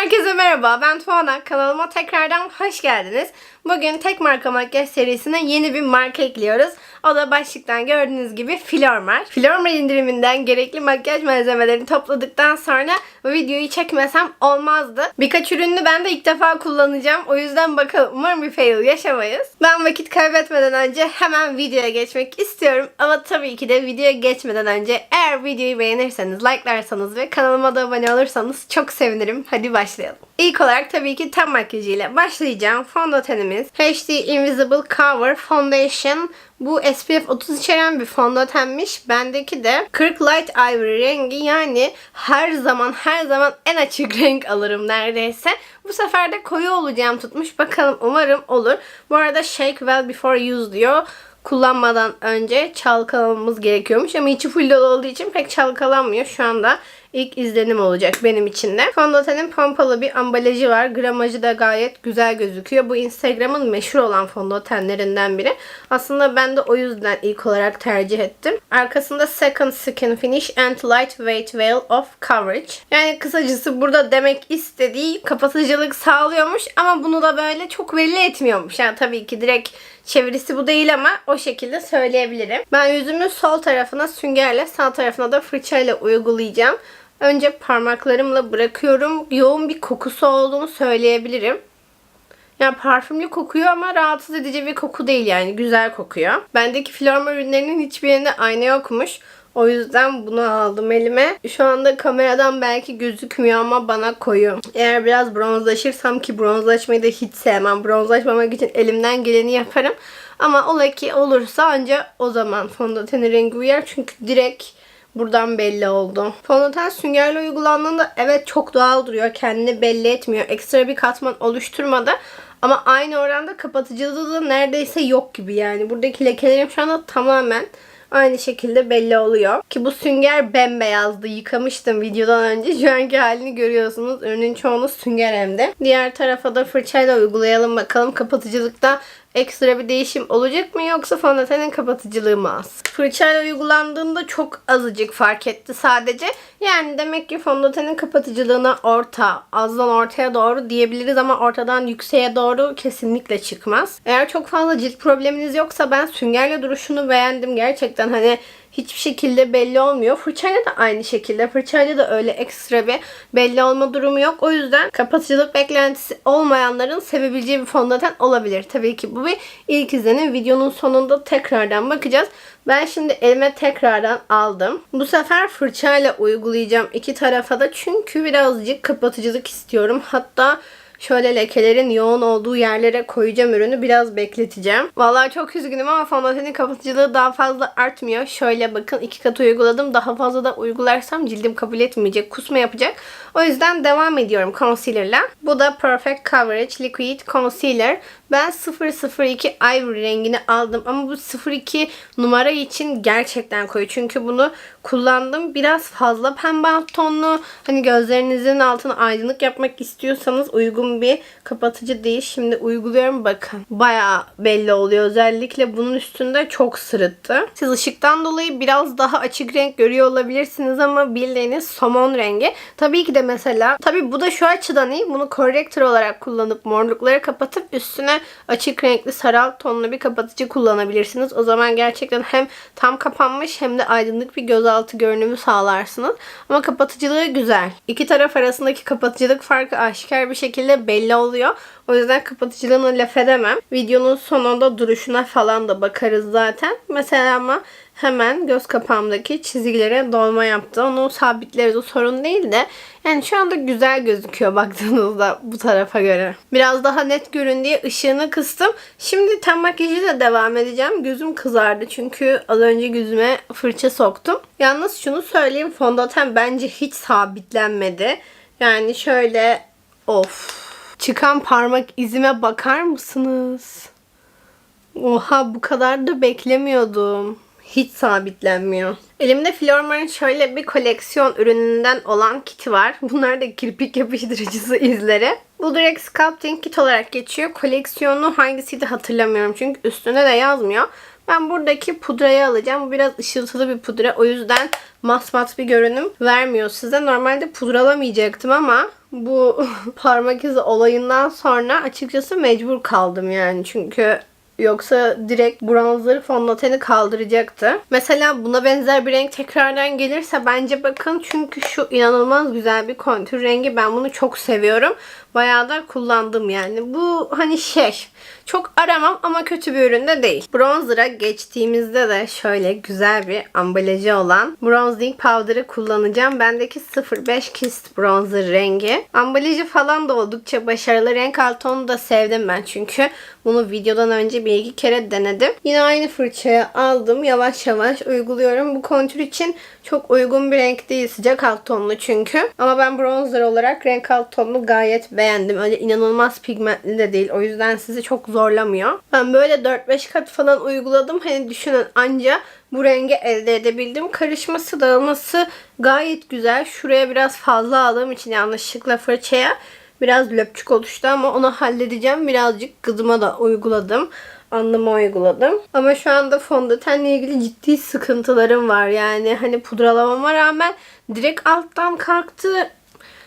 Herkese merhaba, ben Tuana. Kanalıma tekrardan hoş geldiniz. Bugün tek marka makyaj serisine yeni bir marka ekliyoruz. O da başlıktan gördüğünüz gibi Flormar. Flormar indiriminden gerekli makyaj malzemelerini topladıktan sonra bu videoyu çekmesem olmazdı. Birkaç ürünü ben de ilk defa kullanacağım. O yüzden bakalım umarım bir fail yaşamayız. Ben vakit kaybetmeden önce hemen videoya geçmek istiyorum. Ama tabii ki de videoya geçmeden önce eğer videoyu beğenirseniz, like'larsanız ve kanalıma da abone olursanız çok sevinirim. Hadi başlayalım. İlk olarak tabii ki ten makyajıyla başlayacağım. Fondötenimiz HD Invisible Cover Foundation. Bu SPF 30 içeren bir fondötenmiş. Bendeki de 40 Light Ivory rengi yani her zaman her zaman en açık renk alırım neredeyse. Bu sefer de koyu olacağım tutmuş. Bakalım umarım olur. Bu arada shake well before use diyor kullanmadan önce çalkalamamız gerekiyormuş ama içi full dolu olduğu için pek çalkalanmıyor. Şu anda ilk izlenim olacak benim için de. Fondötenin pompalı bir ambalajı var. Gramajı da gayet güzel gözüküyor. Bu Instagram'ın meşhur olan fondötenlerinden biri. Aslında ben de o yüzden ilk olarak tercih ettim. Arkasında Second Skin Finish and Lightweight Veil of Coverage. Yani kısacası burada demek istediği kapatıcılık sağlıyormuş ama bunu da böyle çok belli etmiyormuş. Yani tabii ki direkt Çevirisi bu değil ama o şekilde söyleyebilirim. Ben yüzümün sol tarafına süngerle sağ tarafına da fırçayla uygulayacağım. Önce parmaklarımla bırakıyorum. Yoğun bir kokusu olduğunu söyleyebilirim. Yani parfümlü kokuyor ama rahatsız edici bir koku değil yani. Güzel kokuyor. Bendeki Florma ürünlerinin hiçbirinde ayna yokmuş. O yüzden bunu aldım elime. Şu anda kameradan belki gözükmüyor ama bana koyu. Eğer biraz bronzlaşırsam ki bronzlaşmayı da hiç sevmem. Bronzlaşmamak için elimden geleni yaparım. Ama ola ki olursa ancak o zaman fondötenin rengi uyar. Çünkü direkt buradan belli oldu. Fondöten süngerle uygulandığında evet çok doğal duruyor. Kendini belli etmiyor. Ekstra bir katman oluşturmadı. Ama aynı oranda kapatıcılığı da neredeyse yok gibi yani. Buradaki lekelerim şu anda tamamen aynı şekilde belli oluyor. Ki bu sünger bembeyazdı. Yıkamıştım videodan önce. Şu anki halini görüyorsunuz. Ürünün çoğunu sünger hem de. Diğer tarafa da fırçayla uygulayalım bakalım. Kapatıcılıkta ekstra bir değişim olacak mı yoksa fondötenin kapatıcılığı mı az? Fırçayla uygulandığında çok azıcık fark etti sadece. Yani demek ki fondötenin kapatıcılığına orta, azdan ortaya doğru diyebiliriz ama ortadan yükseğe doğru kesinlikle çıkmaz. Eğer çok fazla cilt probleminiz yoksa ben süngerle duruşunu beğendim. Gerçekten hani hiçbir şekilde belli olmuyor. Fırçayla da aynı şekilde. Fırçayla da öyle ekstra bir belli olma durumu yok. O yüzden kapatıcılık beklentisi olmayanların sevebileceği bir fondöten olabilir. Tabii ki bu bir ilk izlenim. Videonun sonunda tekrardan bakacağız. Ben şimdi elime tekrardan aldım. Bu sefer fırçayla uygulayacağım iki tarafa da. Çünkü birazcık kapatıcılık istiyorum. Hatta Şöyle lekelerin yoğun olduğu yerlere koyacağım ürünü. Biraz bekleteceğim. Vallahi çok üzgünüm ama fondötenin kapatıcılığı daha fazla artmıyor. Şöyle bakın iki kat uyguladım. Daha fazla da uygularsam cildim kabul etmeyecek. Kusma yapacak. O yüzden devam ediyorum concealer'la. Bu da Perfect Coverage Liquid Concealer. Ben 002 Ivory rengini aldım ama bu 02 numara için gerçekten koyu. Çünkü bunu kullandım. Biraz fazla pembe tonlu. Hani gözlerinizin altına aydınlık yapmak istiyorsanız uygun bir kapatıcı değil. Şimdi uyguluyorum bakın. Baya belli oluyor. Özellikle bunun üstünde çok sırıttı. Siz ışıktan dolayı biraz daha açık renk görüyor olabilirsiniz ama bildiğiniz somon rengi. Tabii ki de mesela tabii bu da şu açıdan iyi. Bunu corrector olarak kullanıp morlukları kapatıp üstüne açık renkli sarı alt tonlu bir kapatıcı kullanabilirsiniz. O zaman gerçekten hem tam kapanmış hem de aydınlık bir gözaltı görünümü sağlarsınız. Ama kapatıcılığı güzel. İki taraf arasındaki kapatıcılık farkı aşikar bir şekilde belli oluyor. O yüzden kapatıcılığını laf edemem. Videonun sonunda duruşuna falan da bakarız zaten. Mesela ama hemen göz kapağımdaki çizgilere dolma yaptı. Onu sabitleriz o sorun değil de. Yani şu anda güzel gözüküyor baktığınızda bu tarafa göre. Biraz daha net görün diye ışığını kıstım. Şimdi ten makyajıyla devam edeceğim. Gözüm kızardı çünkü az önce gözüme fırça soktum. Yalnız şunu söyleyeyim fondöten bence hiç sabitlenmedi. Yani şöyle of çıkan parmak izime bakar mısınız? Oha bu kadar da beklemiyordum. Hiç sabitlenmiyor. Elimde Flormar'ın şöyle bir koleksiyon ürününden olan kiti var. Bunlar da kirpik yapıştırıcısı izleri. Bu direkt sculpting kit olarak geçiyor. Koleksiyonu hangisiydi hatırlamıyorum çünkü üstünde de yazmıyor. Ben buradaki pudrayı alacağım. Bu biraz ışıltılı bir pudra. O yüzden masmat bir görünüm vermiyor size. Normalde pudralamayacaktım ama bu parmak izi olayından sonra açıkçası mecbur kaldım yani. Çünkü Yoksa direkt bronzer fondöteni kaldıracaktı. Mesela buna benzer bir renk tekrardan gelirse bence bakın çünkü şu inanılmaz güzel bir kontür rengi. Ben bunu çok seviyorum. Bayağı da kullandım yani. Bu hani şey çok aramam ama kötü bir ürün de değil. Bronzer'a geçtiğimizde de şöyle güzel bir ambalajı olan bronzing powder'ı kullanacağım. Bendeki 05 Kissed Bronzer rengi. Ambalajı falan da oldukça başarılı. Renk alt tonu da sevdim ben çünkü bunu videodan önce bir iki kere denedim. Yine aynı fırçaya aldım. Yavaş yavaş uyguluyorum. Bu kontür için çok uygun bir renk değil. Sıcak alt tonlu çünkü. Ama ben bronzer olarak renk alt tonunu gayet beğendim. Öyle inanılmaz pigmentli de değil. O yüzden sizi çok zorlamıyor. Ben böyle 4-5 kat falan uyguladım. Hani düşünün anca bu rengi elde edebildim. Karışması, dağılması gayet güzel. Şuraya biraz fazla aldığım için yanlışlıkla fırçaya biraz löpçük oluştu ama onu halledeceğim. Birazcık gıdıma da uyguladım anlama uyguladım. Ama şu anda fondötenle ilgili ciddi sıkıntılarım var. Yani hani pudralamama rağmen direkt alttan kalktı.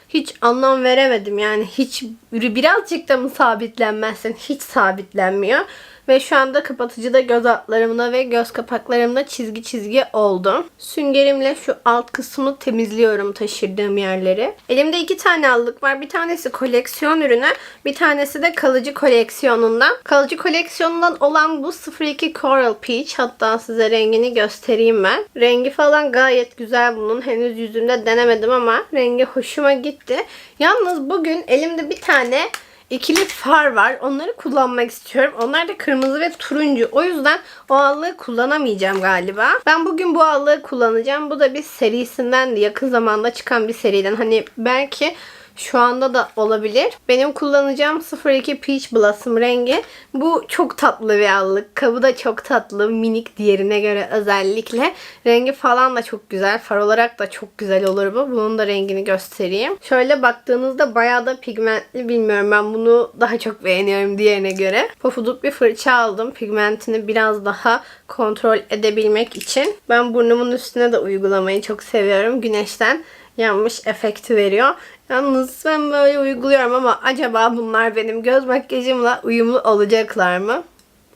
Hiç anlam veremedim. Yani hiç birazcık da mı sabitlenmezsen hiç sabitlenmiyor. Ve şu anda kapatıcıda göz altlarımda ve göz kapaklarımda çizgi çizgi oldu. Süngerimle şu alt kısmını temizliyorum taşırdığım yerleri. Elimde iki tane allık var. Bir tanesi koleksiyon ürünü. Bir tanesi de kalıcı koleksiyonundan. Kalıcı koleksiyonundan olan bu 02 Coral Peach. Hatta size rengini göstereyim ben. Rengi falan gayet güzel bunun. Henüz yüzümde denemedim ama rengi hoşuma gitti. Yalnız bugün elimde bir tane ikili far var. Onları kullanmak istiyorum. Onlar da kırmızı ve turuncu. O yüzden o allığı kullanamayacağım galiba. Ben bugün bu allığı kullanacağım. Bu da bir serisinden yakın zamanda çıkan bir seriden. Hani belki şu anda da olabilir. Benim kullanacağım 02 Peach Blossom rengi. Bu çok tatlı bir allık. Kabı da çok tatlı. Minik diğerine göre özellikle. Rengi falan da çok güzel. Far olarak da çok güzel olur bu. Bunun da rengini göstereyim. Şöyle baktığınızda bayağı da pigmentli bilmiyorum. Ben bunu daha çok beğeniyorum diğerine göre. Pofuduk bir fırça aldım. Pigmentini biraz daha kontrol edebilmek için. Ben burnumun üstüne de uygulamayı çok seviyorum. Güneşten yanmış efekti veriyor. Yalnız ben böyle uyguluyorum ama acaba bunlar benim göz makyajımla uyumlu olacaklar mı?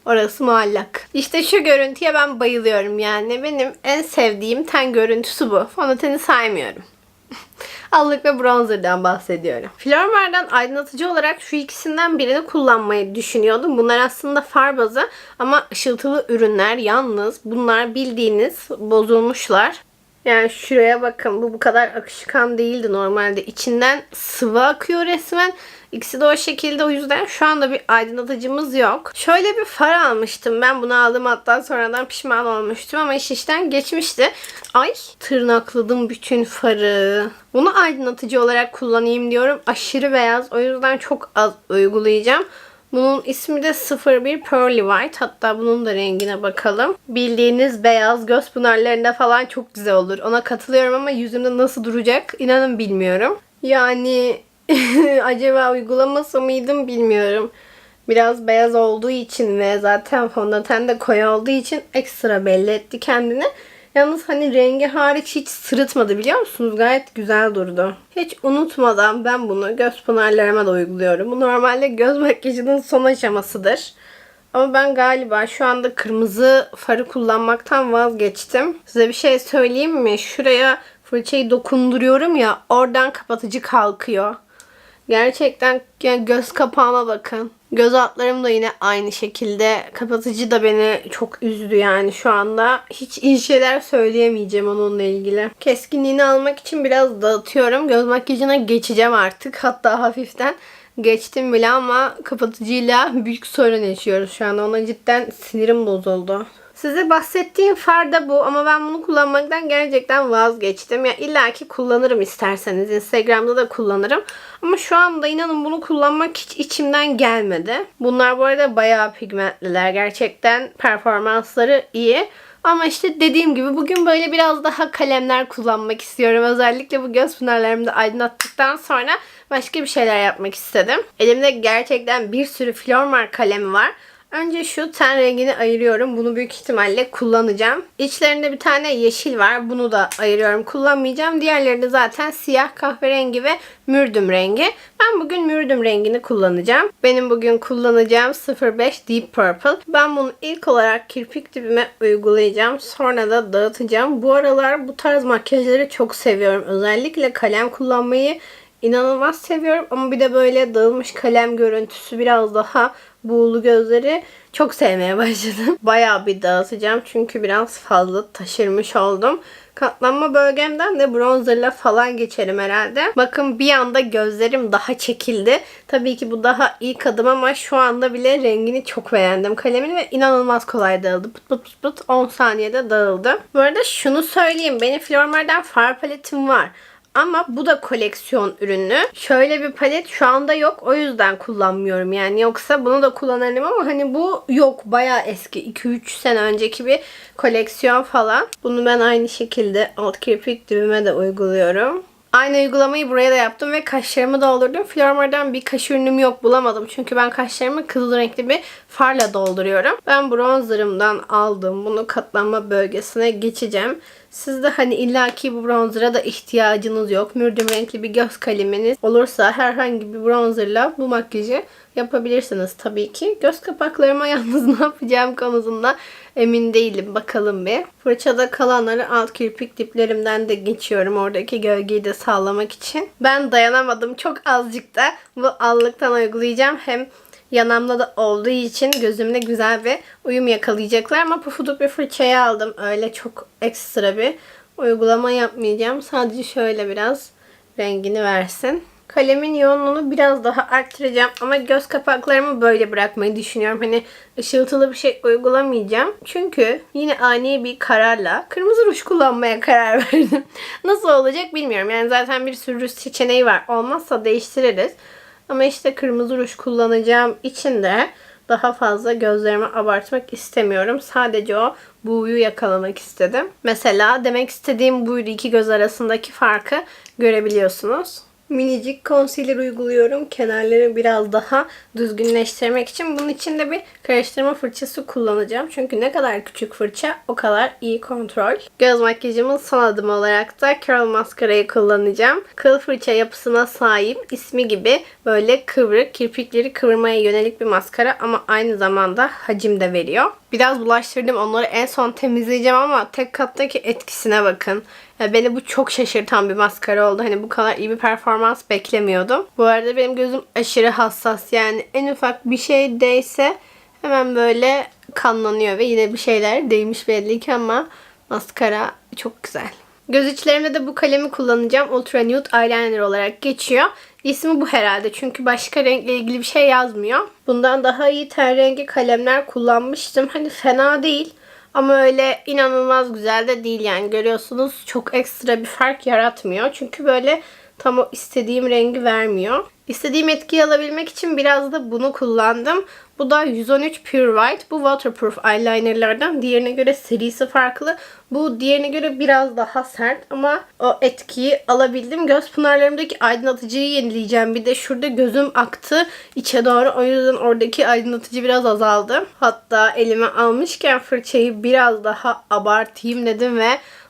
Orası muallak. İşte şu görüntüye ben bayılıyorum yani. Benim en sevdiğim ten görüntüsü bu. Fondöteni saymıyorum. Allık ve bronzerdan bahsediyorum. Flormar'dan aydınlatıcı olarak şu ikisinden birini kullanmayı düşünüyordum. Bunlar aslında far bazı ama ışıltılı ürünler. Yalnız bunlar bildiğiniz bozulmuşlar. Yani şuraya bakın bu bu kadar akışkan değildi normalde. İçinden sıvı akıyor resmen. İkisi de o şekilde o yüzden şu anda bir aydınlatıcımız yok. Şöyle bir far almıştım. Ben bunu aldım hatta sonradan pişman olmuştum ama iş işten geçmişti. Ay tırnakladım bütün farı. Bunu aydınlatıcı olarak kullanayım diyorum. Aşırı beyaz o yüzden çok az uygulayacağım. Bunun ismi de 01 Pearly White. Hatta bunun da rengine bakalım. Bildiğiniz beyaz göz pınarlarında falan çok güzel olur. Ona katılıyorum ama yüzümde nasıl duracak inanın bilmiyorum. Yani acaba uygulaması mıydım bilmiyorum. Biraz beyaz olduğu için ve zaten fondöten de koyu olduğu için ekstra belli etti kendini. Yalnız hani rengi hariç hiç sırıtmadı biliyor musunuz? Gayet güzel durdu. Hiç unutmadan ben bunu göz pınarlarıma da uyguluyorum. Bu normalde göz makyajının son aşamasıdır. Ama ben galiba şu anda kırmızı farı kullanmaktan vazgeçtim. Size bir şey söyleyeyim mi? Şuraya fırçayı dokunduruyorum ya oradan kapatıcı kalkıyor. Gerçekten yani göz kapağıma bakın. Göz altlarım da yine aynı şekilde. Kapatıcı da beni çok üzdü yani şu anda. Hiç iyi şeyler söyleyemeyeceğim onunla ilgili. Keskinliğini almak için biraz dağıtıyorum. Göz makyajına geçeceğim artık. Hatta hafiften geçtim bile ama kapatıcıyla büyük sorun yaşıyoruz şu anda. Ona cidden sinirim bozuldu. Size bahsettiğim far da bu ama ben bunu kullanmaktan gerçekten vazgeçtim. Ya illaki kullanırım isterseniz. Instagram'da da kullanırım. Ama şu anda inanın bunu kullanmak hiç içimden gelmedi. Bunlar bu arada bayağı pigmentliler. Gerçekten performansları iyi. Ama işte dediğim gibi bugün böyle biraz daha kalemler kullanmak istiyorum. Özellikle bu göz pınarlarımı da aydınlattıktan sonra başka bir şeyler yapmak istedim. Elimde gerçekten bir sürü Flormar kalemi var. Önce şu ten rengini ayırıyorum. Bunu büyük ihtimalle kullanacağım. İçlerinde bir tane yeşil var. Bunu da ayırıyorum. Kullanmayacağım. Diğerleri de zaten siyah, kahverengi ve mürdüm rengi. Ben bugün mürdüm rengini kullanacağım. Benim bugün kullanacağım 05 Deep Purple. Ben bunu ilk olarak kirpik dibime uygulayacağım. Sonra da dağıtacağım. Bu aralar bu tarz makyajları çok seviyorum. Özellikle kalem kullanmayı inanılmaz seviyorum. Ama bir de böyle dağılmış kalem görüntüsü biraz daha buğulu gözleri çok sevmeye başladım. Bayağı bir dağıtacağım çünkü biraz fazla taşırmış oldum. Katlanma bölgemden de bronzerla falan geçerim herhalde. Bakın bir anda gözlerim daha çekildi. Tabii ki bu daha ilk adım ama şu anda bile rengini çok beğendim kalemin ve inanılmaz kolay dağıldı. Pıt pıt pıt pıt 10 saniyede dağıldı. Bu arada şunu söyleyeyim. Benim Flormar'dan far paletim var. Ama bu da koleksiyon ürünü. Şöyle bir palet şu anda yok. O yüzden kullanmıyorum. Yani yoksa bunu da kullanırım ama hani bu yok. Bayağı eski. 2-3 sene önceki bir koleksiyon falan. Bunu ben aynı şekilde alt kirpik dibime de uyguluyorum. Aynı uygulamayı buraya da yaptım ve kaşlarımı doldurdum. Flormar'dan bir kaş ürünüm yok bulamadım. Çünkü ben kaşlarımı kızıl renkli bir farla dolduruyorum. Ben bronzerımdan aldım. Bunu katlanma bölgesine geçeceğim. Sizde hani illaki bu bronzera da ihtiyacınız yok. Mürdüm renkli bir göz kaleminiz olursa herhangi bir bronzerla bu makyajı yapabilirsiniz tabii ki. Göz kapaklarıma yalnız ne yapacağım konusunda emin değilim. Bakalım bir. Fırçada kalanları alt kirpik diplerimden de geçiyorum. Oradaki gölgeyi de sağlamak için. Ben dayanamadım. Çok azıcık da bu allıktan uygulayacağım. Hem yanamda da olduğu için gözümde güzel bir uyum yakalayacaklar. Ama pufuduk bir fırçayı aldım. Öyle çok ekstra bir uygulama yapmayacağım. Sadece şöyle biraz rengini versin. Kalemin yoğunluğunu biraz daha arttıracağım ama göz kapaklarımı böyle bırakmayı düşünüyorum. Hani ışıltılı bir şey uygulamayacağım. Çünkü yine ani bir kararla kırmızı ruj kullanmaya karar verdim. Nasıl olacak bilmiyorum. Yani zaten bir sürü seçeneği var. Olmazsa değiştiririz. Ama işte kırmızı ruj kullanacağım için de daha fazla gözlerimi abartmak istemiyorum. Sadece o buğuyu yakalamak istedim. Mesela demek istediğim buydu iki göz arasındaki farkı görebiliyorsunuz. Minicik concealer uyguluyorum. Kenarları biraz daha düzgünleştirmek için. Bunun için de bir karıştırma fırçası kullanacağım. Çünkü ne kadar küçük fırça o kadar iyi kontrol. Göz makyajımın son adımı olarak da curl maskarayı kullanacağım. Kıl fırça yapısına sahip ismi gibi böyle kıvrık, kirpikleri kıvırmaya yönelik bir maskara ama aynı zamanda hacim de veriyor. Biraz bulaştırdım. Onları en son temizleyeceğim ama tek kattaki etkisine bakın. Ya beni bu çok şaşırtan bir maskara oldu. Hani bu kadar iyi bir performans beklemiyordum. Bu arada benim gözüm aşırı hassas. Yani en ufak bir şey değse hemen böyle kanlanıyor ve yine bir şeyler değmiş belli ki ama maskara çok güzel. Göz içlerimde de bu kalemi kullanacağım. Ultra Nude Eyeliner olarak geçiyor. İsmi bu herhalde çünkü başka renkle ilgili bir şey yazmıyor. Bundan daha iyi ten rengi kalemler kullanmıştım. Hani fena değil. Ama öyle inanılmaz güzel de değil yani görüyorsunuz çok ekstra bir fark yaratmıyor. Çünkü böyle tam o istediğim rengi vermiyor. İstediğim etkiyi alabilmek için biraz da bunu kullandım. Bu da 113 Pure White. Bu waterproof eyelinerlardan. Diğerine göre serisi farklı. Bu diğerine göre biraz daha sert ama o etkiyi alabildim. Göz pınarlarımdaki aydınlatıcıyı yenileyeceğim. Bir de şurada gözüm aktı içe doğru. O yüzden oradaki aydınlatıcı biraz azaldı. Hatta elime almışken fırçayı biraz daha abartayım dedim ve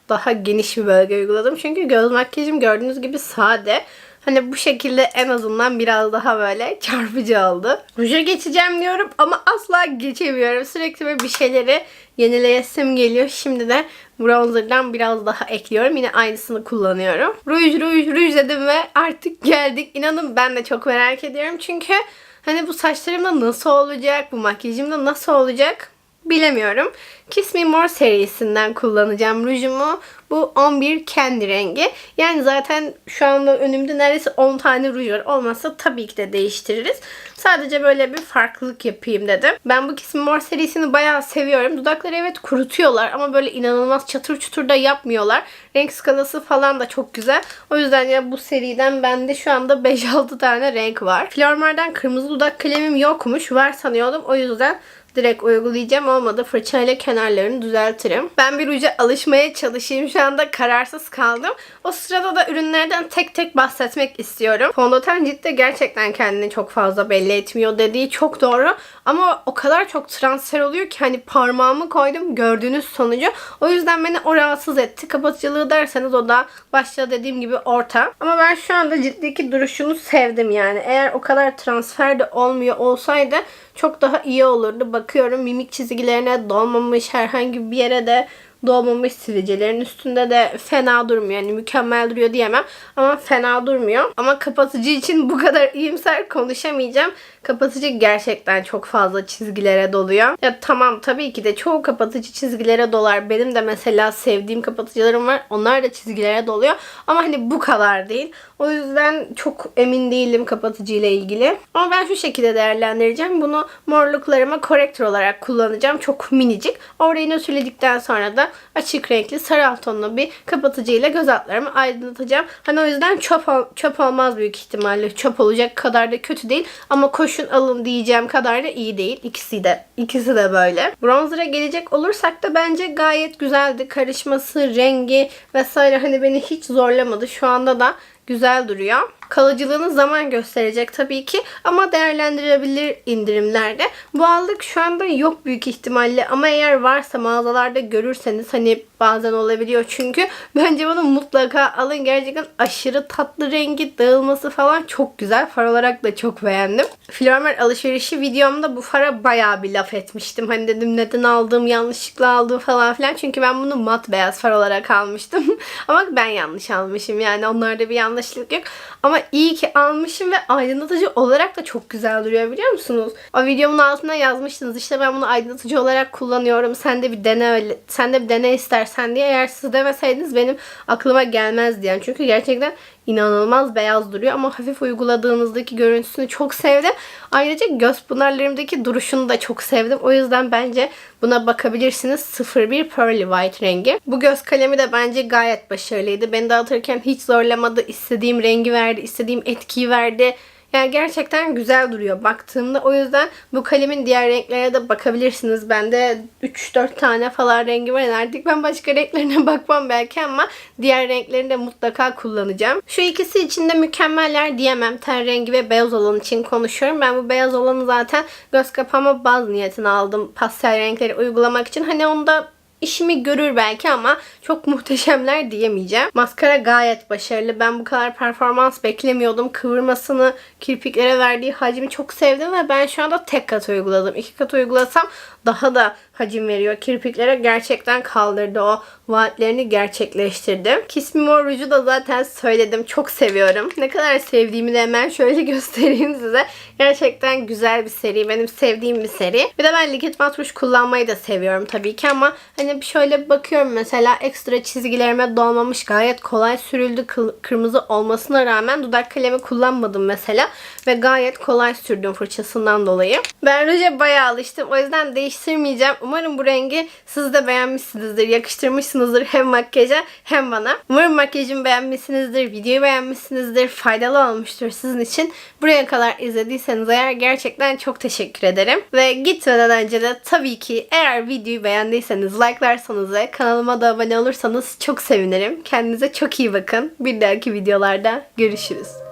daha geniş bir bölge uyguladım. Çünkü göz makyajım gördüğünüz gibi sade. Hani bu şekilde en azından biraz daha böyle çarpıcı oldu. Ruja geçeceğim diyorum ama asla geçemiyorum. Sürekli böyle bir şeyleri yenileyesim geliyor. Şimdi de bronzerdan biraz daha ekliyorum. Yine aynısını kullanıyorum. Ruj, ruj, ruj dedim ve artık geldik. İnanın ben de çok merak ediyorum. Çünkü hani bu saçlarımda nasıl olacak? Bu makyajımda nasıl olacak? Bilemiyorum. Kiss Me More serisinden kullanacağım rujumu. Bu 11 kendi rengi. Yani zaten şu anda önümde neredeyse 10 tane ruj var. Olmazsa tabii ki de değiştiririz. Sadece böyle bir farklılık yapayım dedim. Ben bu Kiss Me More serisini bayağı seviyorum. Dudakları evet kurutuyorlar ama böyle inanılmaz çatır çutur da yapmıyorlar. Renk skalası falan da çok güzel. O yüzden ya bu seriden bende şu anda 5-6 tane renk var. Flormar'dan kırmızı dudak kalemim yokmuş. Var sanıyordum. O yüzden direkt uygulayacağım. Olmadı fırçayla kenarlarını düzeltirim. Ben bir ruja alışmaya çalışayım. Şu anda kararsız kaldım. O sırada da ürünlerden tek tek bahsetmek istiyorum. Fondöten ciddi gerçekten kendini çok fazla belli etmiyor dediği çok doğru. Ama o kadar çok transfer oluyor ki hani parmağımı koydum gördüğünüz sonucu. O yüzden beni o rahatsız etti. Kapatıcılığı derseniz o da başta dediğim gibi orta. Ama ben şu anda ciddiki duruşunu sevdim yani. Eğer o kadar transfer de olmuyor olsaydı çok daha iyi olurdu. Bakıyorum mimik çizgilerine dolmamış herhangi bir yere de dolmamış sivilcelerin üstünde de fena durmuyor. Yani mükemmel duruyor diyemem ama fena durmuyor. Ama kapatıcı için bu kadar iyimser konuşamayacağım. Kapatıcı gerçekten çok fazla çizgilere doluyor. Ya tamam tabii ki de çoğu kapatıcı çizgilere dolar. Benim de mesela sevdiğim kapatıcılarım var. Onlar da çizgilere doluyor. Ama hani bu kadar değil. O yüzden çok emin değilim kapatıcı ile ilgili. Ama ben şu şekilde değerlendireceğim. Bunu morluklarıma korektör olarak kullanacağım. Çok minicik. Orayı söyledikten sonra da açık renkli sarı tonlu bir kapatıcı ile göz altlarımı aydınlatacağım. Hani o yüzden çöp, ol- çöp olmaz büyük ihtimalle. Çöp olacak kadar da kötü değil. Ama koşun alın diyeceğim kadar da iyi değil. İkisi de. ikisi de böyle. Bronzer'a gelecek olursak da bence gayet güzeldi. Karışması, rengi vesaire hani beni hiç zorlamadı. Şu anda da güzel duruyor. Kalıcılığını zaman gösterecek tabii ki ama değerlendirebilir indirimlerde. Bu aldık şu anda yok büyük ihtimalle ama eğer varsa mağazalarda görürseniz hani bazen olabiliyor çünkü bence bunu mutlaka alın. Gerçekten aşırı tatlı rengi dağılması falan çok güzel. Far olarak da çok beğendim. Flormer alışverişi videomda bu fara bayağı bir laf etmiştim. Hani dedim neden aldım yanlışlıkla aldım falan filan. Çünkü ben bunu mat beyaz far olarak almıştım. ama ben yanlış almışım yani onlarda bir yanlışlık yok. Ama iyi ki almışım ve aydınlatıcı olarak da çok güzel duruyor biliyor musunuz? O videomun altına yazmıştınız işte ben bunu aydınlatıcı olarak kullanıyorum. Sen de bir dene öyle, sen de bir dene istersen diye. Eğer siz demeseydiniz benim aklıma gelmezdi yani. Çünkü gerçekten inanılmaz beyaz duruyor ama hafif uyguladığınızdaki görüntüsünü çok sevdim. Ayrıca göz pınarlarımdaki duruşunu da çok sevdim. O yüzden bence buna bakabilirsiniz. 01 Pearly White rengi. Bu göz kalemi de bence gayet başarılıydı. Beni dağıtırken hiç zorlamadı. İstediğim rengi verdi, istediğim etkiyi verdi. Yani gerçekten güzel duruyor baktığımda. O yüzden bu kalemin diğer renklerine de bakabilirsiniz. Bende 3-4 tane falan rengi var. Yani artık ben başka renklerine bakmam belki ama diğer renklerini de mutlaka kullanacağım. Şu ikisi için de mükemmeller diyemem. Ten rengi ve beyaz olan için konuşuyorum. Ben bu beyaz olanı zaten göz kapağıma baz niyetine aldım. Pastel renkleri uygulamak için. Hani onda işimi görür belki ama çok muhteşemler diyemeyeceğim. Maskara gayet başarılı. Ben bu kadar performans beklemiyordum. Kıvırmasını, kirpiklere verdiği hacmi çok sevdim ve ben şu anda tek kat uyguladım. İki kat uygulasam daha da hacim veriyor. Kirpiklere gerçekten kaldırdı. O vaatlerini gerçekleştirdi. Kiss Me More Rouge'u da zaten söyledim. Çok seviyorum. Ne kadar sevdiğimi de hemen şöyle göstereyim size. Gerçekten güzel bir seri. Benim sevdiğim bir seri. Bir de ben likit mat ruj kullanmayı da seviyorum tabii ki ama hani şöyle bakıyorum mesela ekstra çizgilerime dolmamış gayet kolay sürüldü kırmızı olmasına rağmen dudak kalemi kullanmadım mesela ve gayet kolay sürdüm fırçasından dolayı. Ben ruja bayağı alıştım. O yüzden değiştirmeyeceğim. Umarım bu rengi siz de beğenmişsinizdir. Yakıştırmışsınızdır hem makyaja hem bana. Umarım makyajımı beğenmişsinizdir. Videoyu beğenmişsinizdir. Faydalı olmuştur sizin için. Buraya kadar izlediyseniz eğer gerçekten çok teşekkür ederim. Ve gitmeden önce de tabii ki eğer videoyu beğendiyseniz like'larsanız ve kanalıma da abone olursanız çok sevinirim. Kendinize çok iyi bakın. Bir dahaki videolarda görüşürüz.